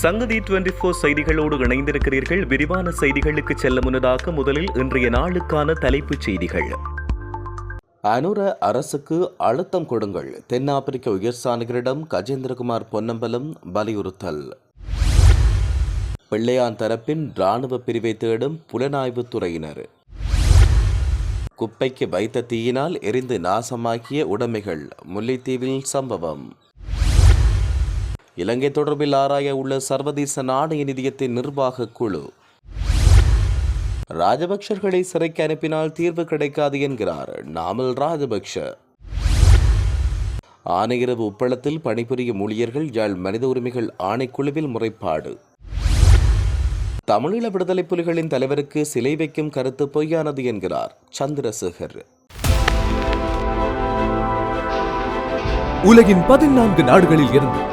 சங்கதி twenty four செய்திகளோடு இணைந்திருக்கிறீர்கள். விரிவான செய்திகளுக்கு செல்ல முன்னதாக முதலில் இன்றைய நாளுக்கான தலைப்புச் செய்திகள். அனுர அரசுக்கு அழுத்தம் கொடுங்கள். தென்னாப்பிரிக்க உயர்ஸ்தானிகரிடம் கஜேந்திரகுமார் பொன்னம்பலம் வலியுறுத்தல். பிள்ளையான் தரப்பின் ராணுவ பிரிவை தேடும் புலனாய்வுத் துறையினர். குப்பைக்கு வைத்த தீயினால் எரிந்து நாசமாக்கிய உடைமைகள். முல்லைத்தீவில் சம்பவம். இலங்கை தொடர்பில் ஆராய உள்ள சர்வதேச நாணய நிதியத்தின் நிர்வாக குழு. ராஜபக்சர்களை சிறைக்கு அனுப்பினால் தீர்வு கிடைக்காது என்கிறார் நாமல் ராஜபக்ஷ. ஆனையிரவு உப்பளத்தில் பணிபுரியும் ஊழியர்கள் யாழ் மனித உரிமைகள் ஆணைக்குழுவில் முறைப்பாடு. தமிழீழ விடுதலை புலிகளின் தலைவருக்கு சிலை வைக்கும் கருத்து பொய்யானது என்கிறார் சந்திரசேகர். உலகின் பதினான்கு நாடுகளில் இருந்து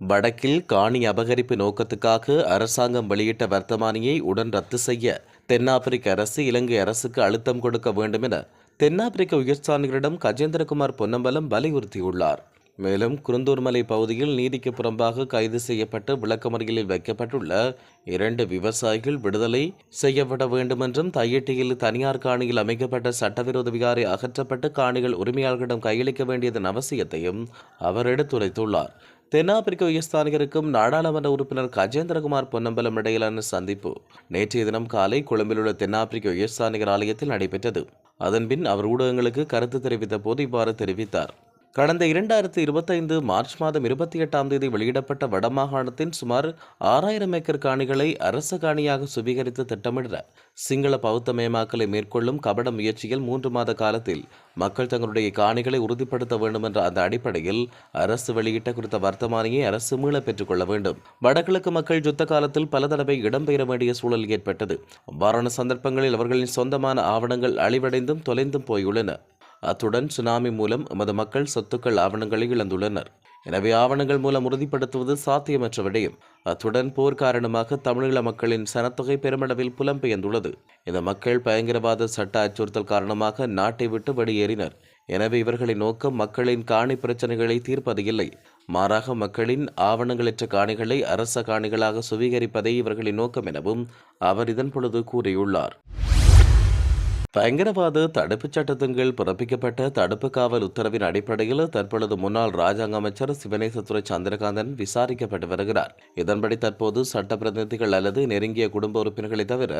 வடக்கில் காணி அபகரிப்பு நோக்கத்துக்காக அரசாங்கம் வெளியிட்ட வர்த்தமானியை உடன் ரத்து செய்ய தென்னாப்பிரிக்க அரசு இலங்கை அரசுக்கு அழுத்தம் கொடுக்க வேண்டும் என தென்னாப்பிரிக்க உயர்ஸ்தானிகரிடம் கஜேந்திரகுமார் பொன்னம்பலம் வலியுறுத்தியுள்ளார். மேலும் குருந்தூர்மலை பகுதியில் நீதிக்கு புறம்பாக கைது செய்யப்பட்டு விளக்கமறியலில் வைக்கப்பட்டுள்ள இரண்டு விவசாயிகள் விடுதலை செய்யப்பட வேண்டுமென்றும் தையிட்டியில் தனியார் காணியில் அமைக்கப்பட்ட சட்டவிரோத விகாரை அகற்றப்பட்டு காணிகள் உரிமையாளர்களிடம் கையளிக்க வேண்டியதன் அவசியத்தையும் அவர் எடுத்துரைத்துள்ளார். தென்னாப்பிரிக்க உயர்ஸ்தானிகருக்கும் நாடாளுமன்ற உறுப்பினர் கஜேந்திரகுமார் பொன்னம்பலம் இடையிலான சந்திப்பு நேற்றைய தினம் காலை கொழும்பில் உள்ள தென்னாப்பிரிக்க உயர்ஸ்தானிகர் ஆலயத்தில் நடைபெற்றது. அதன்பின் அவர் ஊடகங்களுக்கு கருத்து தெரிவித்த போது இவ்வாறு தெரிவித்தார். கடந்த இரண்டாயிரத்தி இருபத்தைந்து மார்ச் மாதம் இருபத்தி எட்டாம் தேதி வெளியிடப்பட்ட வடமாகாணத்தின் சுமார் ஆறாயிரம் ஏக்கர் காணிகளை அரச காணியாக சுவீகரித்து திட்டமிடுற சிங்கள பௌத்த மேமாக்கலை மேற்கொள்ளும் கபட முயற்சியில் மூன்று மாத காலத்தில் மக்கள் தங்களுடைய காணிகளை உறுதிப்படுத்த வேண்டும் என்ற அந்த அடிப்படையில் அரசு வெளியிட்ட குறித்த வர்த்தமானியை அரசு மீள பெற்றுக்கொள்ள வேண்டும். வடகிழக்கு மக்கள் யுத்த காலத்தில் பல தடவை இடம்பெயர வேண்டிய சூழல் ஏற்பட்டது. அவ்வாறான சந்தர்ப்பங்களில் அவர்களின் சொந்தமான ஆவணங்கள் அழிவடைந்தும் தொலைந்தும் போயுள்ளன. அத்துடன் சுனாமி மூலம் எமது மக்கள் சொத்துக்கள் ஆவணங்களை இழந்துள்ளனர். எனவே ஆவணங்கள் மூலம் உறுதிப்படுத்துவது சாத்தியமற்ற விடயம். அத்துடன் போர் காரணமாக தமிழீழ மக்களின் சனத்தொகை பெருமளவில் புலம்பெயர்ந்துள்ளது. இந்த மக்கள் பயங்கரவாத சட்ட அச்சுறுத்தல் காரணமாக நாட்டை விட்டு வெளியேறினர். எனவே இவர்களின் நோக்கம் மக்களின் காணி பிரச்சனைகளை தீர்ப்பது இல்லை. மாறாக மக்களின் ஆவணங்களற்ற காணிகளை அரச காணிகளாக சுவீகரிப்பதே இவர்களின் நோக்கம் எனவும் அவர் இதன் பொழுது கூறியுள்ளார். பயங்கரவாத தடுப்புச் சட்டத்தின் கீழ் பிறப்பிக்கப்பட்ட தடுப்பு காவல் உத்தரவின் அடிப்படையில் தற்பொழுது முன்னாள் ராஜாங்க அமைச்சர் சிவனேசத்துறை சந்திரகாந்தன் விசாரிக்கப்பட்டு வருகிறார். இதன்படி தற்போது சட்ட பிரதிநிதிகள் அல்லது நெருங்கிய குடும்ப உறுப்பினர்களை தவிர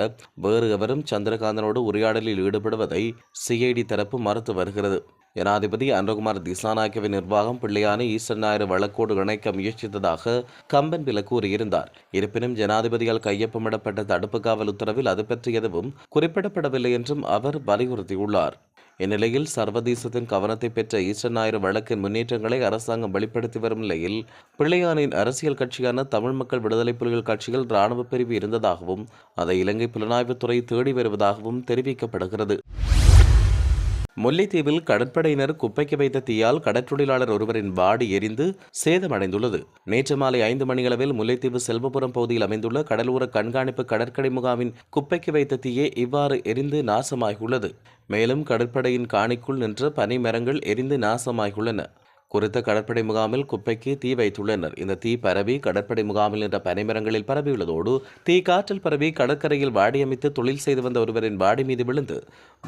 வேறு எவரும் சந்திரகாந்தனோடு உரையாடலில் ஈடுபடுவதை சிஐடி தரப்பு மறுத்து வருகிறது. ஜனாதிபதி அனுகுமார் திசாநாயக்கவின் நிர்வாகம் பிள்ளையான ஈஸ்டர் ஞாயிறு வழக்கோடு இணைக்க முயற்சித்ததாக கம்பன் பில கூறியிருந்தார். இருப்பினும் ஜனாதிபதியால் கையொப்பமிடப்பட்ட தடுப்பு காவல் உத்தரவில் அது பற்றி எதுவும் குறிப்பிடப்படவில்லை என்றும் அவர் வலியுறுத்தியுள்ளார். இந்நிலையில் சர்வதேசத்தின் கவனத்தை பெற்ற ஈஸ்டர் ஞாயிறு வழக்கின் முன்னேற்றங்களை அரசாங்கம் வெளிப்படுத்தி வரும் நிலையில் பிள்ளையானின் அரசியல் கட்சியான தமிழ் மக்கள் விடுதலை புலிகள் கட்சியில் இராணுவ பிரிவு இருந்ததாகவும் அதை இலங்கை புலனாய்வுத்துறை தேடி வருவதாகவும் தெரிவிக்கப்படுகிறது. முல்லைத்தீவில் கடற்படையினர் குப்பைக்கு வைத்த தீயால் கடற்றொழிலாளர் ஒருவரின் பாடி எரிந்து சேதமடைந்துள்ளது. நேற்று மாலை ஐந்து மணியளவில் முல்லைத்தீவு செல்வபுரம் பகுதியில் அமைந்துள்ள கடலோர கண்காணிப்பு கடற்கரை முகாமின் குப்பைக்கு வைத்த தீயே இவ்வாறு எரிந்து நாசமாகியுள்ளது. மேலும் கடற்படையின் காணிக்குள் நின்ற பனிமரங்கள் எரிந்து நாசமாகியுள்ளன. குறித்த கடற்படை முகாமில் குப்பைக்கு தீ வைத்துள்ளனர். இந்த தீ பரவி கடற்படை முகாமில் நின்ற பனைமரங்களில் பரவியுள்ளதோடு தீ காற்றில் பரவி கடற்கரையில் வாடியமைத்து தொழில் செய்து வந்த ஒருவரின் வாடி மீது விழுந்து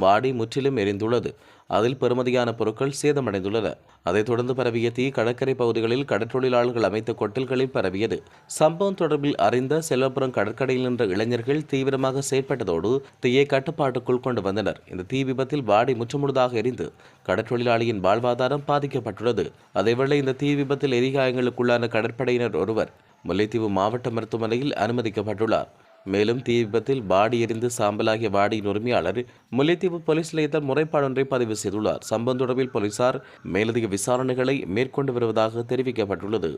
வாடி முற்றிலும் எரிந்துள்ளது. அதில் பெருமதியான பொருட்கள் சேதமடைந்துள்ளன. அதைத் தொடர்ந்து பரவிய தீ கடற்கரை பகுதிகளில் கடற்றொழிலாளர்கள் அமைத்த கொட்டில்களில் பரவியது. சம்பவம் தொடர்பில் அறிந்த செல்வபுரம் கடற்கரையில் நின்ற இளைஞர்கள் தீவிரமாக செயற்பட்டதோடு தீயை கட்டுப்பாட்டுக்குள் கொண்டு வந்தனர். இந்த தீ விபத்தில் வாடி முற்றுமுழுதாக எரிந்து கடற்றொழிலாளியின் வாழ்வாதாரம் பாதிக்கப்பட்டுள்ளது. அதேவேளை இந்த தீ விபத்தில் எரிகாயங்களுக்குள்ளான கடற்படையினர் ஒருவர் முல்லைத்தீவு மாவட்ட மருத்துவமனையில் அனுமதிக்கப்பட்டுள்ளார். மேலும் தீ விபத்தில் பாடி எரிந்து சாம்பலாகிய வாடியின் உரிமையாளர் முல்லைத்தீவு போலீஸ் நிலையத்தில் முறைப்பாடொன்றை பதிவு செய்துள்ளார். சம்பவம் தொடர்பில் போலீசார் மேலதிக விசாரணைகளை மேற்கொண்டு வருவதாக தெரிவிக்கப்பட்டுள்ளது.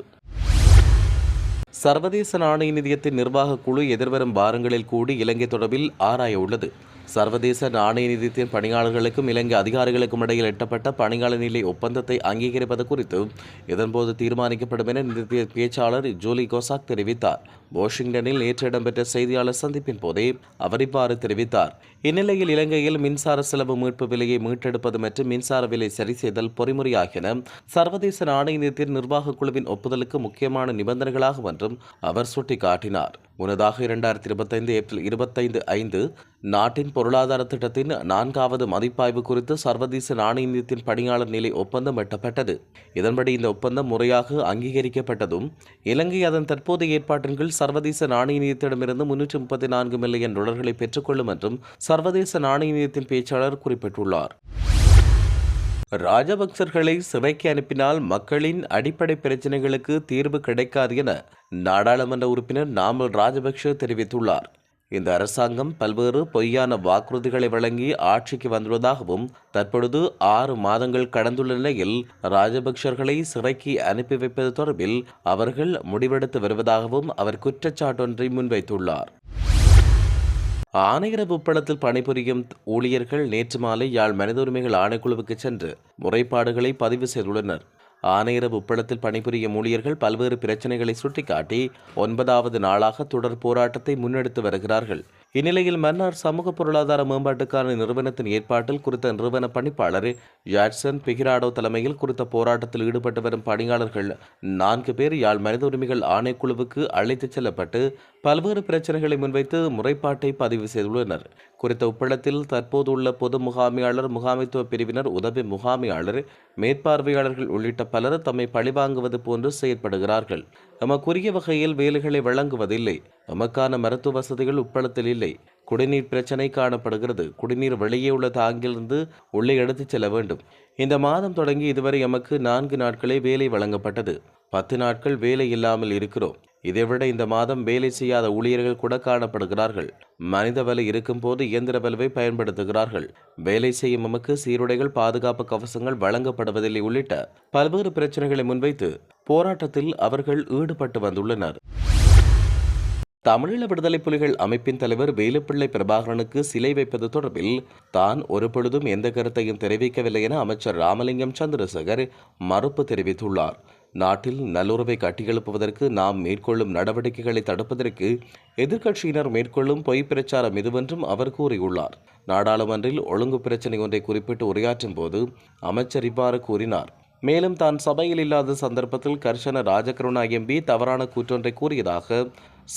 சர்வதேச நாணய நிதியத்தின் நிர்வாக குழு எதிர்வரும் வாரங்களில் கூடி இலங்கை தொடர்பில் ஆராய உள்ளது. சர்வதேச நாணய நிதியத்தின் பணியாளர்களுக்கும் இலங்கை அதிகாரிகளுக்கும் இடையில் எட்டப்பட்ட பணியாளர் நிலை ஒப்பந்தத்தை அங்கீகரிப்பது குறித்து இதன்போது தீர்மானிக்கப்படும் என நிதிய பேச்சாளர் ஜூலி கோசாக் தெரிவித்தார். வாஷிங்டனில் நேற்று இடம்பெற்ற செய்தியாளர் சந்திப்பின் போதே அவர் இவ்வாறு தெரிவித்தார். இந்நிலையில் இலங்கையில் மின்சார செலவு மீட்பு விலையை மீட்டெடுப்பது மற்றும் மின்சார விலை சரி செய்தல் பொறிமுறையாகின சர்வதேச நாணய நிதியத்தின் நிர்வாக குழுவின் ஒப்புதலுக்கு முக்கியமான நிபந்தனைகளாகும் என்றும் அவர் சுட்டிக்காட்டினார். முன்னதாக இரண்டாயிரத்தி இருபத்தைந்து ஏப்ரல் இருபத்தைந்து ஐந்து நாட்டின் பொருளாதார திட்டத்தின் நான்காவது மதிப்பாய்வு குறித்து சர்வதேச நாணய நிதியத்தின் பணியாளர் நிலை ஒப்பந்தம் எட்டப்பட்டது. இதன்படி இந்த ஒப்பந்தம் முறையாக அங்கீகரிக்கப்பட்டதும் இலங்கை அதன் தற்போதைய ஏற்பாட்டின் கீழ் சர்வதேச நாணய நிதியத்திடமிருந்து முன்னூற்றி முப்பத்தி நான்கு மில்லியன் டாலர்களை பெற்றுக்கொள்ளும் என்றும் சர்வதேச நாணய நிதியத்தின் பேச்சாளர் குறிப்பிட்டுள்ளார். ராஜபக்சர்களை சிறைக்கு அனுப்பினால் மக்களின் அடிப்படை பிரச்சினைகளுக்கு தீர்வு கிடைக்காது என நாடாளுமன்ற உறுப்பினர் நாமல் ராஜபக்ஷ தெரிவித்துள்ளார். இந்த அரசாங்கம் பல்வேறு பொய்யான வாக்குறுதிகளை வழங்கி ஆட்சிக்கு வந்துள்ளதாகவும் தற்பொழுது ஆறு மாதங்கள் கடந்துள்ள நிலையில் ராஜபக்சர்களை சிறைக்கு அனுப்பி வைப்பது தொடர்பில் அவர்கள் முடிவெடுத்து வருவதாகவும் அவர் குற்றச்சாட்டொன்றை முன்வைத்துள்ளார். ஆணையர உப்பளத்தில் பணிபுரியும் ஊழியர்கள் நேற்று மாலை யாழ் மனித உரிமைகள் ஆணைக்குழுவுக்கு சென்று முறைப்பாடுகளை பதிவு செய்துள்ளனர். ஆணையரவு உப்பளத்தில் பணிபுரியும் ஊழியர்கள் பல்வேறு பிரச்சனைகளை சுட்டிக்காட்டி ஒன்பதாவது நாளாக தொடர் போராட்டத்தை முன்னெடுத்து வருகிறார்கள். இந்நிலையில் மன்னார் சமூக பொருளாதார மேம்பாட்டுக்கான நிறுவனத்தின் ஏற்பாட்டில் குறித்த நிறுவன பணிப்பாளர் ஜாட்சன் பிகிராடோ தலைமையில் குறித்த போராட்டத்தில் ஈடுபட்டு வரும் பணியாளர்கள் நான்கு பேர் யாழ் மனித உரிமைகள் ஆணைக்குழுவுக்கு அழைத்துச் செல்லப்பட்டு பல்வேறு பிரச்சனைகளை முன்வைத்து முறைப்பாட்டை பதிவு செய்துள்ளனர். குறித்த உப்பளத்தில் தற்போதுள்ள பொது முகாமையாளர் முகாமைத்துவ பிரிவினர் உதவி முகாமையாளர் மேற்பார்வையாளர்கள் உள்ளிட்ட பலர் தம்மை பழிவாங்குவது போன்று செயற்படுகிறார்கள். நமக்குரிய வகையில் வேலைகளை வழங்குவதில்லை. நமக்கான மருத்துவ வசதிகள் உப்பளத்தில் இல்லை. குடிநீர் பிரச்சனை காணப்படுகிறது. குடிநீர் வெளியே உள்ள தாங்கிலிருந்து உள்ளே எடுத்துச் செல்ல வேண்டும். இந்த மாதம் தொடங்கி இதுவரை எமக்கு நான்கு நாட்களே வேலை வழங்கப்பட்டது. பத்து நாட்கள் வேலை இல்லாமல் இருக்கிறோம். இதைவிட இந்த மாதம் வேலை செய்யாத ஊழியர்கள் கூட காணப்படுகிறார்கள். மனித வலி இருக்கும்போது இயந்திர வலுவை பயன்படுத்துகிறார்கள். வேலை செய்யும் நமக்கு சீருடைகள் பாதுகாப்பு கவசங்கள் வழங்கப்படுவதில்லை உள்ளிட்ட பல்வேறு பிரச்சனைகளை முன்வைத்து போராட்டத்தில் அவர்கள் ஈடுபட்டு வந்துள்ளனர். தமிழீழ விடுதலை புலிகள் அமைப்பின் தலைவர் வேலுப்பிள்ளை பிரபாகரனுக்கு சிலை வைப்பது தொடர்பில் தான் ஒருபொழுதும் எந்த கருத்தையும் தெரிவிக்கவில்லை என அமைச்சர் ராமலிங்கம் சந்திரசேகர் மறுப்பு தெரிவித்துள்ளார். நாட்டில் நல்லுறவை கட்டியெழுப்புவதற்கு நாம் மேற்கொள்ளும் நடவடிக்கைகளை தடுப்பதற்கு எதிர்க்கட்சியினர் மேற்கொள்ளும் பொய் பிரச்சாரம் இதுவென்றும் அவர் கூறியுள்ளார். நாடாளுமன்றில் ஒழுங்கு பிரச்சினை ஒன்றை குறிப்பிட்டு உரையாற்றும் போது அமைச்சர் இவ்வாறு கூறினார். மேலும் தான் சபையில் இல்லாத சந்தர்ப்பத்தில் கர்ஷன ராஜகருணா எம்பி தவறான கூற்றொன்றை கூறியதாக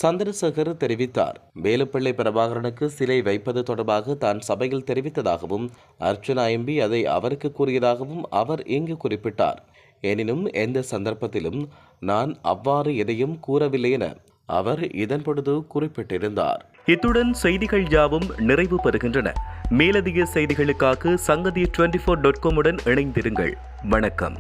சந்திரசேகர் தெரிவித்தார். வேலுப்பிள்ளை பிரபாகரனுக்கு சிலை வைப்பது தொடர்பாக தான் சபையில் தெரிவித்ததாகவும் அர்ச்சனா எம்பி அதை அவருக்கு கூறியதாகவும் அவர் இங்கு குறிப்பிட்டார். எனினும் எந்த சந்தர்ப்பத்திலும் நான் அவ்வாறு எதையும் கூறவில்லை என அவர் இதன் பொழுது குறிப்பிட்டிருந்தார். இத்துடன் செய்திகள் யாவும் நிறைவு பெறுகின்றன. மேலதிக செய்திகளுக்காக சங்கதி டுவெண்டி ஃபோர் டாட் காமுடன் இணைந்திருங்கள். வணக்கம்.